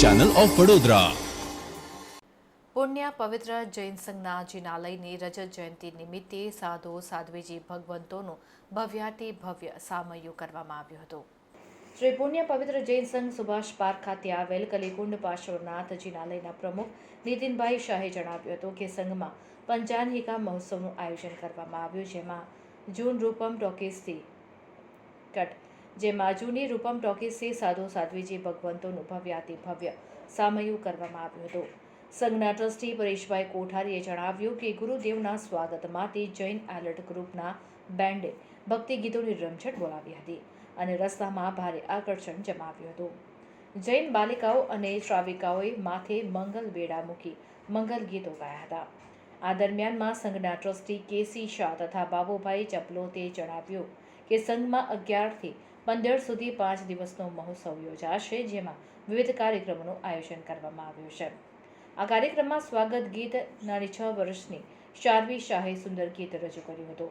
Channel of Vadodara પુણ્ય પવિત્ર જૈન સંઘના જિનાલયની રજત જયંતિ નિમિત્તે સાધુ સાધ્વીજી ભગવંતોનું ભવ્યાતિ ભવ્ય સામયું કરવામાં આવ્યું હતું. શ્રી પુણ્ય પવિત્ર જૈન સંઘ સુભાષ પાર્ક ખાતે આવેલ કલીકુંડ પાર્શ્વનાથ જિનાલયના પ્રમુખ નીતિનભાઈ શાહે જણાવ્યું હતું કે સંઘમાં પંચાનહિકા મહોત્સવનું આયોજન કરવામાં આવ્યું જેમાં જૂન રૂપમ ટોકીસથી કટ જેમાં જૂની રૂપમ ટોકીસથી સાધુ સાધ્વીજી ભગવંતોનું ભવ્યાતિ ભવ્ય સામયું કરવામાં આવ્યું હતું. સંઘના ટ્રસ્ટી પરેશભાઈ કોઠારીએ જણાવ્યું કે ગુરુદેવના સ્વાગત માટે જૈન એલર્ટ ગ્રુપના બેન્ડે ભક્તિ ગીતોની રમઝટ બોલાવી હતી અને રસ્તામાં ભારે આકર્ષણ જમાવ્યું હતું. જૈન બાલિકાઓ અને શ્રાવિકાઓએ માથે મંગલ વેડા મૂકી મંગલ ગીતો ગાયા હતા. આ દરમિયાનમાં સંઘના ટ્રસ્ટી કેસી શાહ તથા બાબુભાઈ ચપલોતે જણાવ્યું કે સંઘમાં અગિયારથી પંદર સુધી પાંચ દિવસનો મહોત્સવ યોજાશે, જેમાં વિવિધ કાર્યક્રમોનું આયોજન કરવામાં આવ્યું છે. આ કાર્યક્રમમાં સ્વાગત ગીત નાની છ વર્ષની શારવી શાહે સુંદર ગીત રજૂ કર્યું હતું.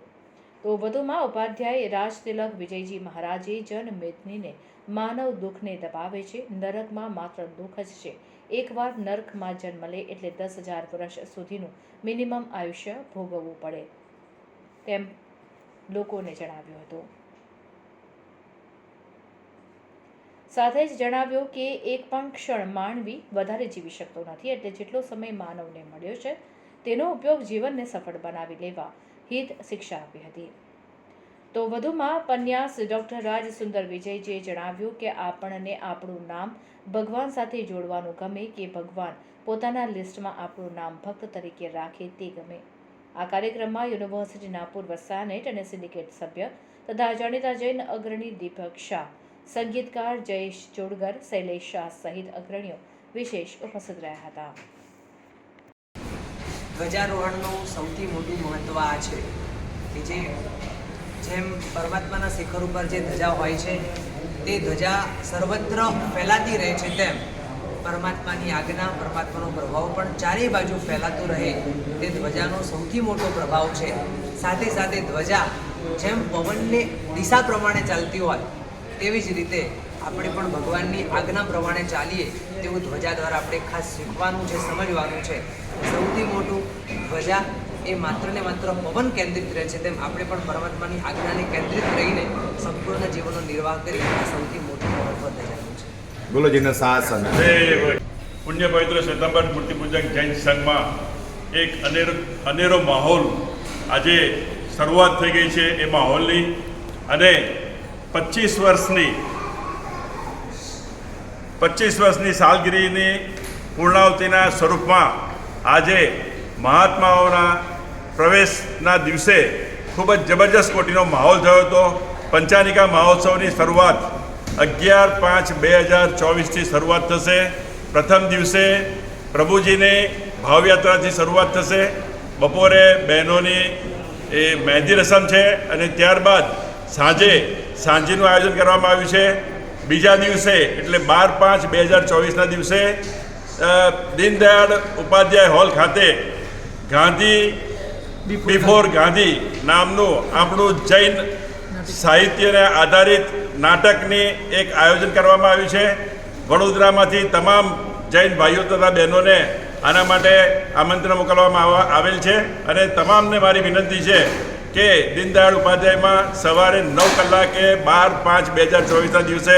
તો વધુમાં ઉપાધ્યાય રાજતિલક વિજયજી મહારાજે જનમેદનીને માનવ દુઃખને દબાવે છે, નરકમાં માત્ર દુઃખ જ છે. એકવાર નરકમાં જન્મ લે એટલે દસ હજાર વર્ષ સુધીનું મિનિમમ આયુષ્ય ભોગવવું પડે, તેમ લોકોને જણાવ્યું હતું. સાથે જ જણાવ્યું કે એક પણ ક્ષણ માનવી વધારે જીવી શકતો નથી એટલે જેટલો સમય માનવને મળ્યો છે, તેનો ઉપયોગ જીવનને સફળ બનાવી લેવા હિત શિક્ષા આપી હતી. તો વધુમાં પન્યાસ ડૉક્ટર રાજ સુંદર વિજયજીએ જણાવ્યું કે આપણને આપણું નામ ભગવાન સાથે જોડવાનું ગમે કે ભગવાન પોતાના લિસ્ટમાં આપણું નામ ભક્ત તરીકે રાખે તે ગમે. આ કાર્યક્રમમાં યુનિવર્સિટીના પૂર્વ સેનેટ અને સિન્ડિકેટ સભ્ય તથા જાણીતા જૈન અગ્રણી દીપક શાહ સંગીતકાર જયેશ જોડગર, શૈલેષ શાહ સહિત અગ્રણીઓ વિશેષ ઉપસ્થિત રહ્યા હતા. ધ્વજારોહણનું સૌથી મોટું મહત્ત્વ આ છે કે જે, જેમ પરમાત્માના શિખર ઉપર જે ધજા હોય છે, તે ધજા સર્વત્ર ફેલાતી રહે છે તેમ પરમાત્માની આજ્ઞા, પરમાત્માનો પ્રભાવ પણ ચારેય બાજુ ફેલાતો રહે તે ધ્વજાનો સૌથી મોટો પ્રભાવ છે. સાથે સાથે ધ્વજા જેમ પવનને દિશા પ્રમાણે ચાલતી હોય તેવી જ રીતે આપણે પણ ભગવાનની આજ્ઞા પ્રમાણે ચાલીએ તેવું ધ્વજા દ્વારા આપણે ખાસ શીખવાનું છે સમજવાનું છે. સૌથી મોટું ધ્વજા એ માત્ર ને માત્ર પવન કેન્દ્રિત રહે છે તેમ આપણે પણ પરમાત્માની આજ્ઞાને કેન્દ્રિત રહીને સંપૂર્ણ જીવનનો નિર્વાહ કરી આ સૌથી મોટું મહત્વ ધજાનું છે. બોલો શાસન પુણ્ય પવિત્ર શ્વેતાંબર મૂર્તિ પૂજક જૈન સંઘમાં એક અનેરો અનેરો માહોલ આજે શરૂઆત થઈ ગઈ છે એ માહોલની અને પચીસ વર્ષની પચીસ વર્ષની સાલગીરીની પૂર્ણાવતિના સ્વરૂપમાં આજે મહાત્માઓના પ્રવેશના દિવસે ખૂબ જ જબરજસ્ત કોટીનો માહોલ થયો હતો. પંચાનિકા મહોત્સવની શરૂઆત અગિયાર પાંચ બે હજાર ચોવીસથી શરૂઆત થશે. પ્રથમ દિવસે પ્રભુજીની ભાવયાત્રાથી શરૂઆત થશે. બપોરે બહેનોની એ મહેંદી રસમ છે અને ત્યારબાદ સાંજે સાંજેનું આયોજન કરવામાં આવ્યું છે. બીજા દિવસે એટલે બાર પાંચ બે હજાર ચોવીસના દિવસે દીનદયાળ ઉપાધ્યાય હોલ ખાતે ગાંધી બિફોર ગાંધી નામનું આપણું જૈન સાહિત્યને આધારિત નાટકની એક આયોજન કરવામાં આવ્યું છે. વડોદરામાંથી તમામ જૈન ભાઈઓ તથા બહેનોને આના માટે આમંત્રણ મોકલવામાં આવા- આવેલ છે. અને તમામને મારી વિનંતી છે કે દીનદયાળ ઉપાધ્યાયમાં સવારે નવ કલાકે બાર પાંચ બે હજાર ચોવીસના દિવસે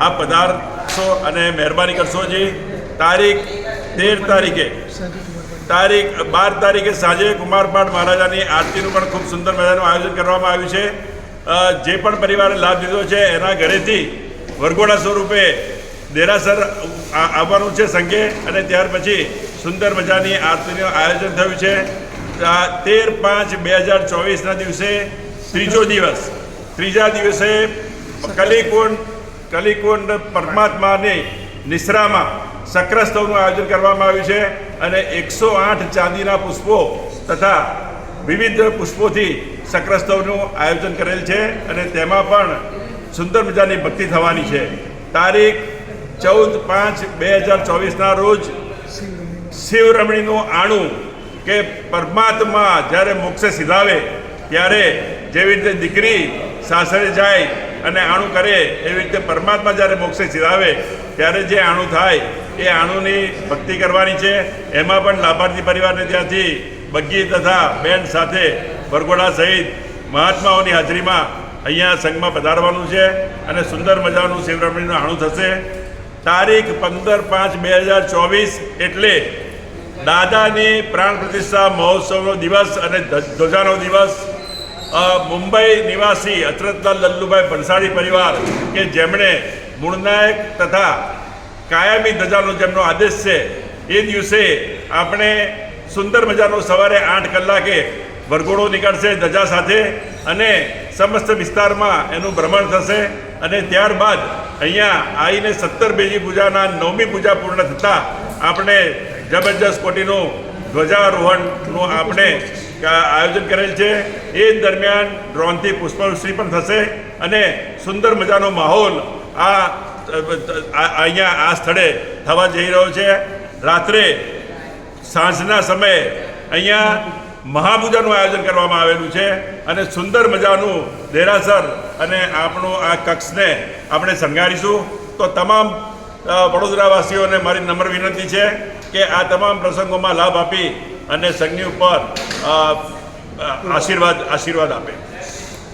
આ પધારશો અને મહેરબાની કરશો જી. તારીખ તેર તારીખે. તારીખ બાર તારીખે સાંજે કુમારપાટ મહારાજાની આરતીનું પણ ખૂબ સુંદર મજાનું આયોજન કરવામાં આવ્યું છે. જે પણ પરિવારે લાભ લીધો છે, એના ઘરેથી વરઘોડા સ્વરૂપે દેરાસર આવવાનું છે સંઘે અને ત્યાર પછી સુંદર મજાની આરતીનું આયોજન થયું છે. તેર પાંચ બે હજાર ચોવીસના દિવસે ત્રીજો દિવસ. ત્રીજા દિવસે કલિકુંડ કલિકુંડ પરમાત્માની નિશ્રામાં સક્રસ્તવનું આયોજન કરવામાં આવ્યું છે અને એકસો આઠ ચાંદીના પુષ્પો તથા વિવિધ પુષ્પોથી સક્રસ્તવનું આયોજન કરેલ છે અને તેમાં પણ સુંદર મજાની ભક્તિ થવાની છે. તારીખ ચૌદ પાંચ બે હજાર ચોવીસના રોજ શિવરમણીનું આણું કે પરમાત્મા જ્યારે મોક્ષે સિધાવે, ત્યારે જેવી રીતે દીકરી સાસરે જાય અને આણું કરે, એવી રીતે પરમાત્મા જ્યારે મોક્ષે સિધાવે, ત્યારે જે આણું થાય, એ આણુની ભક્તિ કરવાની છે. એમાં પણ લાભાર્થી પરિવારને ત્યાંથી બગ્ગી તથા બેન સાથે વરઘોડા સહિત મહાત્માઓની હાજરીમાં અહીંયા સંઘમાં પધારવાનું છે અને સુંદર મજાનું શિવરામણીનું આણું થશે. તારીખ પંદર પાંચ બે હજાર ચોવીસ એટલે દાદાની પ્રાણ પ્રતિષ્ઠા મહોત્સવનો દિવસ અને ધ્વજ- ધ્વજાનો દિવસ મુંબઈ નિવાસી અચરતલાલ લલ્લુભાઈ ભણસાળી પરિવાર કે જેમણે મૂળનાયક તથા કાયમી ધ્વજાનો જેમનો આદેશ છે, એ દિવસે આપણે સુંદર મજાનો સવારે આઠ કલાકે વરઘોડો નીકળશે ધજા સાથે અને સમસ્ત વિસ્તારમાં એનું ભ્રમણ થશે અને ત્યારબાદ અહીંયા આવીને સત્તર બેજી પૂજાના નવમી પૂજા પૂર્ણ થતાં આપણે જબરજસ્ત કોટીનું ધ્વજારોહણનું આપણે આયોજન કરેલ છે. એ દરમિયાન ડ્રોનથી પુષ્પવૃષ્ટિ પણ થશે અને સુંદર મજાનો માહોલ આ અહીંયા આ સ્થળે થવા જઈ રહ્યો છે. રાત્રે સાંજના સમયે અહીંયા મહાપૂજાનું આયોજન કરવામાં આવેલું છે અને સુંદર મજાનું દેરાસર અને આપણું આ કક્ષને આપણે શણગારીશું. તો તમામ વડોદરાવાસીઓને મારી નમ્ર વિનંતી છે. કે આ તમામ પ્રસંગોમાં લાભ આપી અને સંઘની ઉપર આશીર્વાદ આશીર્વાદ આપે.